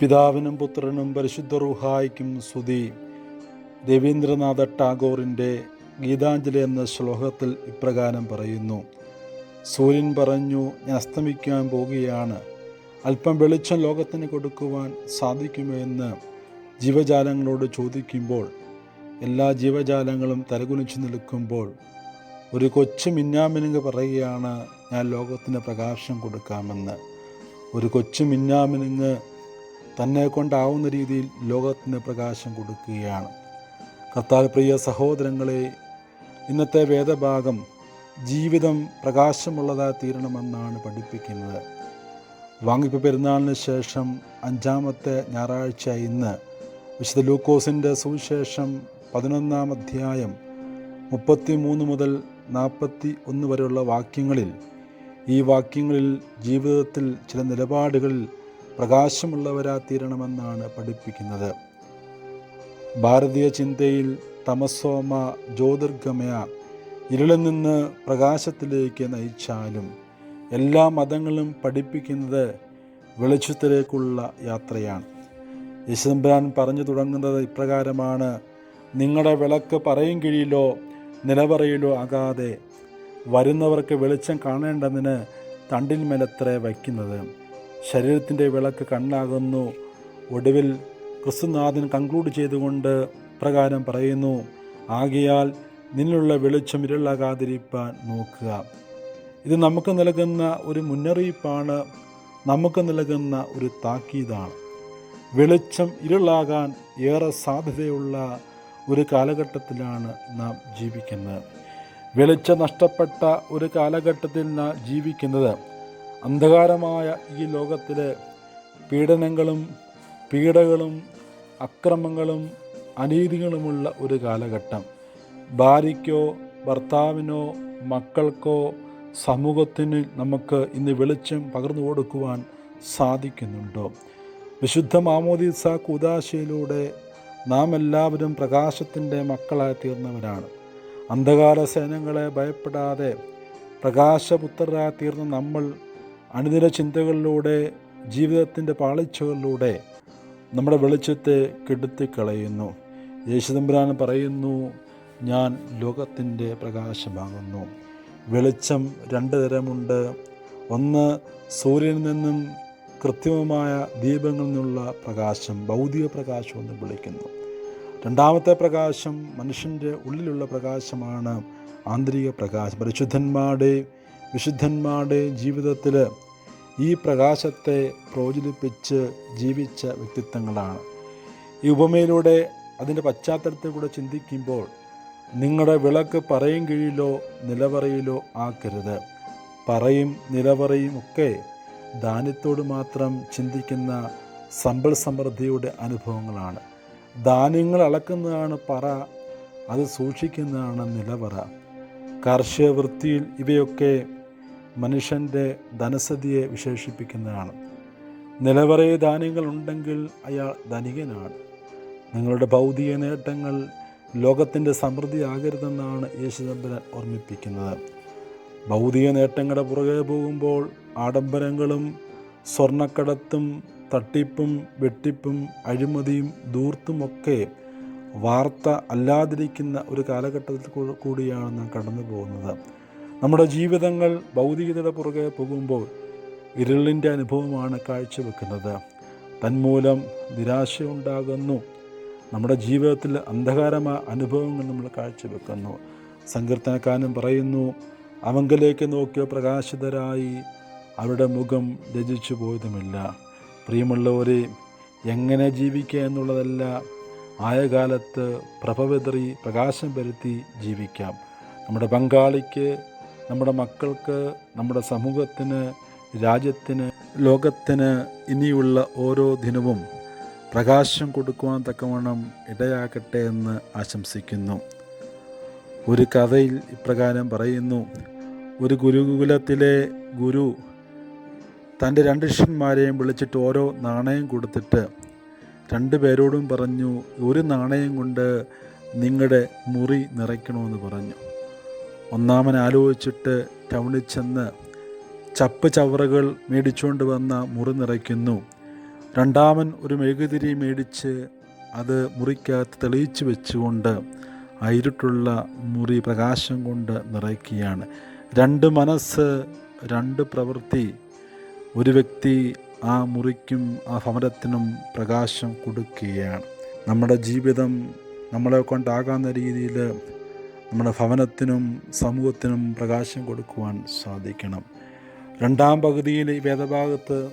പിതാവിനും പുത്രനും പരിശുദ്ധ റുഹായിക്കും സ്തുതി. രവീന്ദ്രനാഥ ടാഗോറിന്റെ ഗീതാഞ്ജലി എന്ന ശ്ലോകത്തിൽ ഇപ്രകാരം പറയുന്നു. സൂര്യൻ പറഞ്ഞു ഞാൻ അസ്തമിക്കാൻ പോകുകയാണ്. അല്പം വെളിച്ചം ലോകത്തിന് കൊടുക്കുവാൻ സാധിക്കുമോ എന്ന് ജീവജാലങ്ങളോട് ചോദിക്കുമ്പോൾ എല്ലാ ജീവജാലങ്ങളും തലകുനിച്ചു നിൽക്കുമ്പോൾ ഒരു കൊച്ചു മിന്നാമിനുങ്ങ് പറയുകയാണ് ഞാൻ ലോകത്തിന് പ്രകാശം കൊടുക്കാമെന്ന് ഒരു കൊച്ചു മിന്നാമിനുങ്ങ് തന്നെ കൊണ്ടാവുന്ന രീതിയിൽ ലോകത്തിന് പ്രകാശം കൊടുക്കുകയാണ്. കർത്താൽ പ്രിയ സഹോദരങ്ങളെ ഇന്നത്തെ വേദഭാഗം ജീവിതം പ്രകാശമുള്ളതായി തീരണമെന്നാണ് പഠിപ്പിക്കുന്നത്. വാങ്ങിപ്പ് പെരുന്നാളിന് ശേഷം അഞ്ചാമത്തെ ഞായറാഴ്ച ഇന്ന് വിശുദ്ധ ലൂക്കോസിന്റെ സുവിശേഷം പതിനൊന്നാം അധ്യായം മുപ്പത്തി മൂന്ന് മുതൽ നാൽപ്പത്തി ഒന്ന് വരെയുള്ള വാക്യങ്ങളിൽ ഈ വാക്യങ്ങളിൽ ജീവിതത്തിൽ ചില നിലപാടുകളിൽ പ്രകാശമുള്ളവരാ തീരണമെന്നാണ് പഠിപ്പിക്കുന്നത്. ഭാരതീയ ചിന്തയിൽ തമസോമ ജ്യോതിർഗമയ ഇരുളിൽ നിന്ന് പ്രകാശത്തിലേക്ക് നയിച്ചാലും എല്ലാ മതങ്ങളും പഠിപ്പിക്കുന്നത് വെളിച്ചത്തിലേക്കുള്ള യാത്രയാണ്. യശുദമ്പുരാൻ പറഞ്ഞു തുടങ്ങുന്നത് ഇപ്രകാരമാണ്. നിങ്ങളുടെ വിളക്ക് പറയും കീഴിലോ നിലവറയിലോ ആകാതെ വരുന്നവർക്ക് വെളിച്ചം കാണേണ്ടതിന് തണ്ടിന്മേലത്രേ വയ്ക്കുന്നത്. ശരീരത്തിന്റെ വിളക്ക് കണ്ണാകുന്നു. ഒടുവിൽ ക്രിസ്തുനാഥൻ കൺക്ലൂഡ് ചെയ്തുകൊണ്ട് പ്രകാരം പറയുന്നു ആകയാൽ നിന്നുള്ള വെളിച്ചം ഇരുളാകാതിരിക്കാൻ നോക്കുക. ഇത് നമുക്ക് നൽകുന്ന ഒരു മുന്നറിയിപ്പാണ് നമുക്ക് നൽകുന്ന ഒരു താക്കീതാണ്. വെളിച്ചം ഇരുളാകാൻ ഏറെ സാധ്യതയുള്ള ഒരു കാലഘട്ടത്തിലാണ് നാം ജീവിക്കുന്നത്. വെളിച്ചം നഷ്ടപ്പെട്ട ഒരു കാലഘട്ടത്തിൽ നാം ജീവിക്കുന്നത് അന്ധകാരമായ ഈ ലോകത്തിലെ പീഡനങ്ങളും പീഡകളും അക്രമങ്ങളും അനീതികളുമുള്ള ഒരു കാലഘട്ടം. ഭാര്യയ്ക്കോ ഭർത്താവിനോ മക്കൾക്കോ സമൂഹത്തിന് നമുക്ക് ഇന്ന് വെളിച്ചം പകർന്നു കൊടുക്കുവാൻ സാധിക്കുന്നുണ്ടോ? വിശുദ്ധ മാമോദീസ കുദാശയിലൂടെ നാം എല്ലാവരും പ്രകാശത്തിന്റെ മക്കളായി തീർന്നവരാണ്. അന്ധകാര സേനങ്ങളെ ഭയപ്പെടാതെ പ്രകാശപുത്രരായി തീർന്ന നമ്മൾ അനുദിന ചിന്തകളിലൂടെ ജീവിതത്തിന്റെ പാളിച്ചകളിലൂടെ നമ്മുടെ വെളിച്ചത്തെ കെടുത്തിക്കളയുന്നു. യേശുദമ്പുരാൻ പറയുന്നു ഞാൻ ലോകത്തിന്റെ പ്രകാശമാകുന്നു. വെളിച്ചം രണ്ട് തരമുണ്ട്. ഒന്ന് സൂര്യനിൽ നിന്നും കൃത്രിമമായ ദീപങ്ങളിൽ നിന്നുള്ള പ്രകാശം ഭൗതിക പ്രകാശം എന്ന് വിളിക്കുന്നു. രണ്ടാമത്തെ പ്രകാശം മനുഷ്യന്റെ ഉള്ളിലുള്ള പ്രകാശമാണ്. ആന്തരിക പ്രകാശം. പരിശുദ്ധന്മാരുടെ വിശുദ്ധന്മാരുടെ ജീവിതത്തിൽ ഈ പ്രകാശത്തെ പ്രോജ്വലിപ്പിച്ച് ജീവിച്ച വ്യക്തിത്വങ്ങളാണ്. ഈ ഉപമയിലൂടെ അതിന്റെ പശ്ചാത്തലത്തെക്കൂടെ ചിന്തിക്കുമ്പോൾ നിങ്ങളുടെ വിളക്ക് പറയും കീഴിലോ നിലവറയിലോ ആക്കരുത്. പറയും നിലവറയും ഒക്കെ ദാനത്തോട് മാത്രം ചിന്തിക്കുന്ന സമ്പൽ സമൃദ്ധിയുടെ അനുഭവങ്ങളാണ്. ധാന്യങ്ങൾ അളക്കുന്നതാണ് പറ അത് സൂക്ഷിക്കുന്നതാണ് നിലവറ. കാർഷിക വൃത്തിയിൽ ഇവയൊക്കെ മനുഷ്യന്റെ ധനസ്ഥിതിയെ വിശേഷിപ്പിക്കുന്നതാണ്. നിലവറയെ ധാന്യങ്ങൾ ഉണ്ടെങ്കിൽ അയാൾ ധനികനാണ്. നിങ്ങളുടെ ഭൗതിക നേട്ടങ്ങൾ ലോകത്തിന്റെ സമൃദ്ധി ആകരുതെന്നാണ് യേശുദമ്പരൻ ഓർമ്മിപ്പിക്കുന്നത്. ഭൗതിക നേട്ടങ്ങളുടെ പുറകെ പോകുമ്പോൾ ആഡംബരങ്ങളും സ്വർണക്കടത്തും തട്ടിപ്പും വെട്ടിപ്പും അഴിമതിയും ധൂർത്തുമൊക്കെ വാർത്ത അല്ലാതിരിക്കുന്ന ഒരു കാലഘട്ടത്തിൽ കൂടിയാണ് നാം കടന്നു പോകുന്നത് നമ്മുടെ ജീവിതങ്ങൾ ഭൗതികതയുടെ പുറകെ പോകുമ്പോൾ ഇരുളിന്റെ അനുഭവമാണ് കാഴ്ചവെക്കുന്നത്. തന്മൂലം നിരാശയുണ്ടാകുന്നു. നമ്മുടെ ജീവിതത്തിൽ അന്ധകാരമായ അനുഭവങ്ങൾ നമ്മൾ കാഴ്ചവെക്കുന്നു. സങ്കീർത്തനക്കാരനും പറയുന്നു അവങ്കലേക്ക് നോക്കിയ പ്രകാശിതരായി അവരുടെ മുഖം രചിച്ചു പോയതുമില്ല. പ്രിയമുള്ളവരെ എങ്ങനെ ജീവിക്കുക എന്നുള്ളതല്ല ആയ കാലത്ത് പ്രഭവിതറി പ്രകാശം വരുത്തി ജീവിക്കാം. നമ്മുടെ പങ്കാളിക്ക് നമ്മുടെ മക്കൾക്ക് നമ്മുടെ സമൂഹത്തിന് രാജ്യത്തിന് ലോകത്തിന് ഇനിയുള്ള ഓരോ ദിനവും പ്രകാശം കൊടുക്കുവാൻ തക്കവണ്ണം ഇടയാക്കട്ടെ എന്ന് ആശംസിക്കുന്നു. ഒരു കഥയിൽ ഇപ്രകാരം പറയുന്നു ഒരു ഗുരുകുലത്തിലെ ഗുരു തന്റെ രണ്ട് ശിഷ്യന്മാരെയും വിളിച്ചിട്ട് ഓരോ നാണയം കൊടുത്തിട്ട് രണ്ടു പേരോടും പറഞ്ഞു ഒരു നാണയം കൊണ്ട് നിങ്ങളുടെ മുറി നിറയ്ക്കണമെന്ന് പറഞ്ഞു ഒന്നാമൻ ആലോചിച്ചിട്ട് ടൗണിൽ ചെന്ന് ചപ്പ് ചവറുകൾ മേടിച്ചുകൊണ്ട് വന്ന മുറി നിറയ്ക്കുന്നു. രണ്ടാമൻ ഒരു മെഴുകുതിരി മേടിച്ച് അത് മുറിക്കകത്ത് തെളിയിച്ച് വെച്ചുകൊണ്ട് ആ ഇരുട്ടുള്ള മുറി പ്രകാശം കൊണ്ട് നിറയ്ക്കുകയാണ്. രണ്ട് മനസ്സ് രണ്ട് പ്രവൃത്തി. ഒരു വ്യക്തി ആ മുറിക്കും ആ ഭവനത്തിനും പ്രകാശം കൊടുക്കുകയാണ്. നമ്മുടെ ജീവിതം നമ്മളെ കൊണ്ടാകാവുന്ന രീതിയിൽ നമ്മുടെ ഭവനത്തിനും സമൂഹത്തിനും പ്രകാശം കൊടുക്കുവാൻ സാധിക്കണം. രണ്ടാം പകുതിയിൽ ഈ വേദഭാഗത്ത്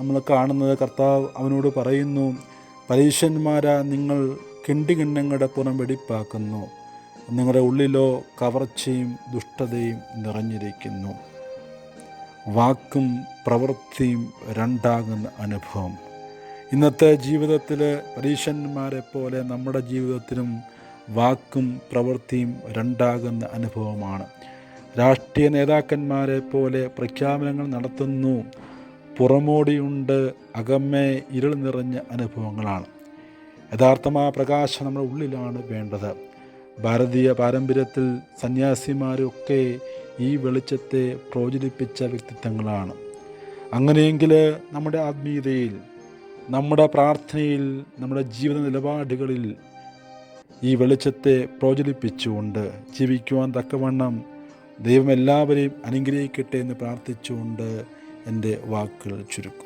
നമ്മൾ കാണുന്നത് കർത്താവ് അവനോട് പറയുന്നു പരീക്ഷന്മാരാ നിങ്ങൾ കിണ്ടികിണ്ണങ്ങളുടെ പുറം വെടിപ്പാക്കുന്നു. നിങ്ങളുടെ ഉള്ളിലോ കവർച്ചയും ദുഷ്ടതയും നിറഞ്ഞിരിക്കുന്നു. വാക്കും പ്രവൃത്തിയും രണ്ടാകുന്ന അനുഭവം. ഇന്നത്തെ ജീവിതത്തിൽ പരീക്ഷന്മാരെ പോലെ നമ്മുടെ ജീവിതത്തിലും വാക്കും പ്രവൃത്തിയും രണ്ടാകുന്ന അനുഭവമാണ്. രാഷ്ട്രീയ നേതാക്കന്മാരെ പോലെ പ്രഖ്യാപനങ്ങൾ നടത്തുന്നു. പുറമോടിയുണ്ട് അകമ്മേ ഇരുൾ നിറഞ്ഞ അനുഭവങ്ങളാണ്. യഥാർത്ഥമായ പ്രകാശം നമ്മുടെ ഉള്ളിലാണ് വേണ്ടത്. ഭാരതീയ പാരമ്പര്യത്തിൽ സന്യാസിമാരൊക്കെ ഈ വെളിച്ചത്തെ പ്രോചരിപ്പിച്ച വ്യക്തിത്വങ്ങളാണ്. അങ്ങനെയെങ്കിൽ നമ്മുടെ ആത്മീയതയിൽ നമ്മുടെ പ്രാർത്ഥനയിൽ നമ്മുടെ ജീവിത നിലപാടുകളിൽ ഈ വെളിച്ചത്തെ പ്രോചരിപ്പിച്ചുകൊണ്ട് ജീവിക്കുവാൻ തക്കവണ്ണം ദൈവം എല്ലാവരെയും അനുഗ്രഹിക്കട്ടെ എന്ന് പ്രാർത്ഥിച്ചുകൊണ്ട് എന്റെ വാക്കുകൾ ചുരുക്കും.